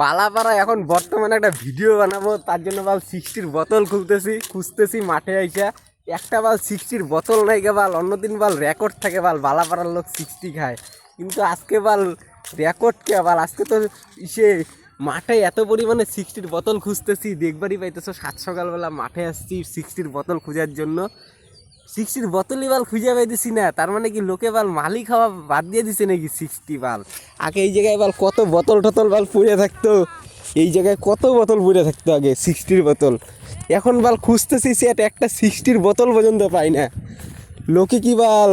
বালাপাড়া এখন বর্তমানে একটা ভিডিও বানাবো, তার জন্য বাল সিক্সটির বোতল খুলতেছি, খুঁজতেছি, মাঠে আইসা। একটা বাল সিক্সটির বোতল নাই গে বাল, অন্যদিন বাল রেকর্ড থাকে বাল, বালাপাড়ার লোক সিক্সটি খায়। কিন্তু আজকে বাল রেকর্ড কে বাল? আজকে তো ইসে মাঠে এত পরিমাণে সিক্সটির বোতল খুঁজতেছি, দেখবারই পাইতেছো, সাত সকালবেলা মাঠে আসছি সিক্সটির বোতল খোঁজার জন্য। সিক্সটির বোতলই বাল খুঁজে পাইতেছি না। তার মানে কি লোকে বাল মালি খাওয়া বাদ দিয়ে দিছে নাকি সিক্সটি বাল? আগে এই জায়গায় বাল কত বোতল টতল বাল পুড়ে থাকতো। এই জায়গায় কত বোতল পুড়ে থাকতো আগে সিক্সটির বোতল। এখন বাল খুঁজতেছি সেট একটা সিক্সটির বোতল পর্যন্ত পাই না। লোকে কি বাল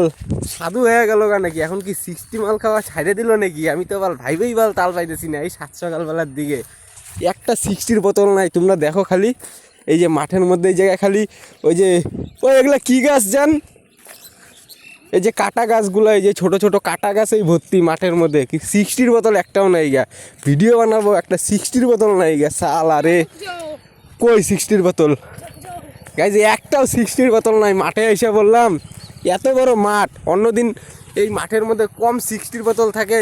সাধু হয়ে গেল গা নাকি? এখন কি সিক্সটি মাল খাওয়া ছাইড়ে দিল নাকি? আমি তো বাল ভাইবেই বাল তাল পাইতেছি না এই সাত সকালবেলার দিকে। একটা সিক্সটির বোতল নাই, তোমরা দেখো খালি। এই যে মাঠের মধ্যে এই জায়গায় খালি ওই যে, ওই এগুলা কি গাছ জান? এই যে কাটা গাছগুলো, এই যে ছোট ছোট কাটা গাছ এই ভর্তি মাঠের মধ্যে। কি সিক্সটির বোতল একটাও নাই গা। ভিডিও বানাবো, একটা সিক্সটির বোতল নাই গা, সাল আরে কই সিক্সটির বোতল? গাই যে একটাও সিক্সটির বোতল নাই, মাঠে এসে বললাম, এত বড় মাঠ, অন্যদিন এই মাঠের মধ্যে কম সিক্সটির বোতল থাকে।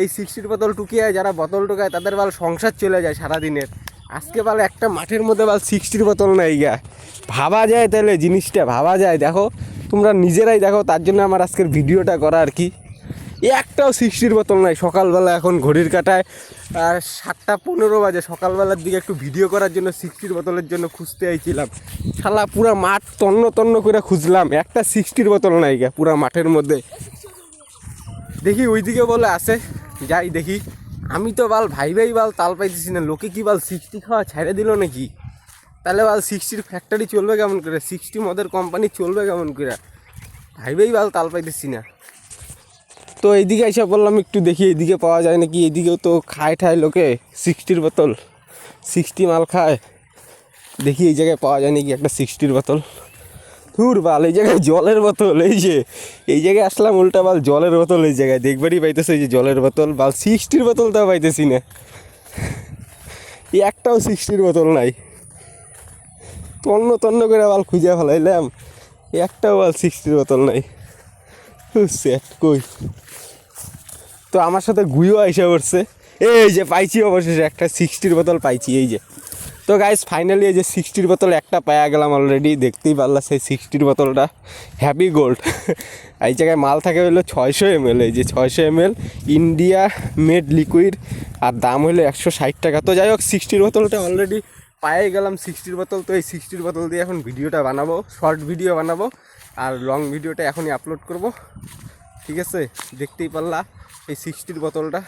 এই সিক্সটির বোতল টুকিয়ে, যারা বোতল টুকায়, তাদের বাল সংসার চলে যায় সারাদিনের। আজকে বাল একটা মাঠের মধ্যে বল সিক্সটির বোতল নাই গা। ভাবা যায় তাহলে জিনিসটা, ভাবা যায়। দেখো, তোমরা নিজেরাই দেখো, তার জন্য আমার আজকের ভিডিওটা করা আর কি। একটাও সিক্সটির বোতল নাই। সকালবেলা এখন ঘড়ির কাটায়, আর সাতটা পনেরো বাজে। সকালবেলার দিকে একটু ভিডিও করার জন্য সিক্সটির বোতলের জন্য খুঁজতে আইছিলাম। শালা, পুরা মাঠ তন্ন তন্ন করে খুঁজলাম। একটা সিক্সটির বোতল নাই গা পুরা মাঠের মধ্যে। দেখি ওইদিকে বলে আছে, যাই দেখি। আমি তো বাল ভাই ভাই বাল তাল পাইতেছি না। লোকে কি বাল সিক্সটি খাওয়া ছেড়ে দিল নাকি? তাহলে বাল সিক্সটির ফ্যাক্টরি চলবে কেমন করে? সিক্সটি মদের কোম্পানি চলবে কেমন করে? ভাই ভাই বাল তাল পাইতেছি না। তো এইদিকে এসে বললাম একটু দেখি এইদিকে পাওয়া যায় নাকি? এইদিকেও তো খায় ঠায় লোকে সিক্সটির বোতল। সিক্সটি মাল খায়। দেখি এই জায়গায় পাওয়া যায় নাকি একটা সিক্সটির বোতল। ধুর বাল, এই জায়গায় জলের বোতল, এই যে, এই জায়গায় আসলাম উল্টা বাল, জলের বোতল এই জায়গায়, দেখবারই পাইতেছে এই যে জলের বোতল, বাল সিক্সটির বোতল তাও পাইতেছি না। এই একটাও সিক্সটির বোতল নাই। তন্ন তন্ন করে বাল খুঁজে ফেলাইলাম একটাও বাল সিক্সটির বোতল নাই। সেট কই? তো আমার সাথে গুইও এসে পড়ছে। এই যে পাইছি অবশেষে, একটা সিক্সটির বোতল পাইছি, এই যে। তো গাইজ ফাইনালি এই যে সিক্সটির বোতল একটা পাওয়া গেলাম অলরেডি দেখতেই পারলাম সেই সিক্সটির বোতলটা হ্যাপি গোল্ড এই জায়গায় মাল থাকে হলো ছয়শো এম এল এই যে ছয়শো M L India made liquid আর দাম হলো একশো ষাট টাকা। তো যাই হোক সিক্সটির বোতলটা অলরেডি পায়ে গেলাম সিক্সটির বোতল তো এই সিক্সটির বোতল দিয়ে এখন ভিডিওটা বানাবো শর্ট ভিডিও বানাবো, আর লং ভিডিওটা এখনই আপলোড করব। ঠিক আছে, দেখতেই পারলা এই সিক্সটির বোতলটা